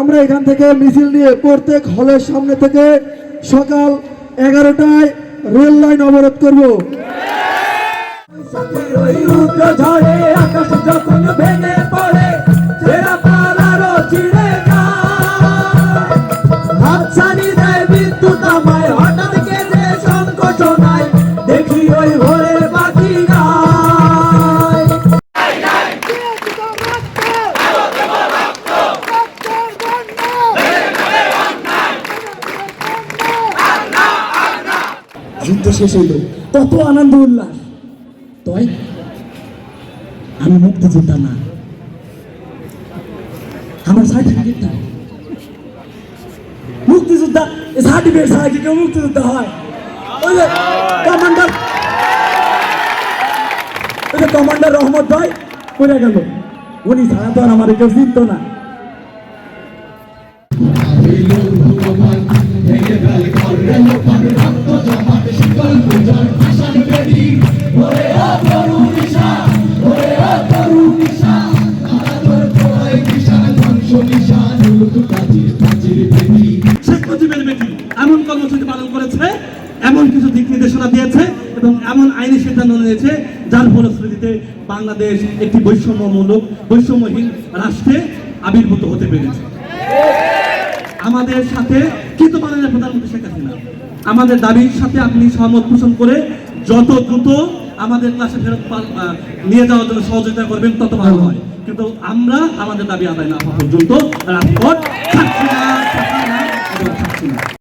আমরা এখান থেকে মিছিল নিয়ে প্রত্যেক হলের সামনে থেকে সকাল এগারোটায় রেল লাইন অবরোধ করব। ঝড়ে আকাশ যখন যুদ্ধ শেষ হইল। কত আনন্দ উল্লাস। তয়, আমি মুক্তিযোদ্ধা না। আমার সার্টিফিকেটটা মুক্তিযোদ্ধা সার্টিফিকেট কেউ মুক্তিযোদ্ধা হয়? ওই যে কমান্ডার ওই যে কমান্ডার রহমত ভাই গেল। উনি ছাড়া তো আর আমার কেউ চিনত না। এমন কর্মসূচি পালন করেছে, এমন কিছু দিক নির্দেশনা দিয়েছে এবং এমন আইনি সিদ্ধান্ত নিয়েছে, যার ফলশ্রুতিতে বাংলাদেশ একটি বৈষম্যমূলক, বৈষম্যহীন রাষ্ট্রে আবির্ভূত হতে পেরেছে। আমাদের সাথে কিন্তু মাননীয় প্রধানমন্ত্রী শেখ হাসিনা, আমাদের দাবির সাথে আপনি সহমত পোষণ করে যত দ্রুত আমাদের ক্লাসে ফেরত নিয়ে যাওয়ার জন্য সহযোগিতা করবেন, তত ভালো হয়। কিন্তু আমরা আমাদের দাবি আদায় না পর্যন্ত রাজপথ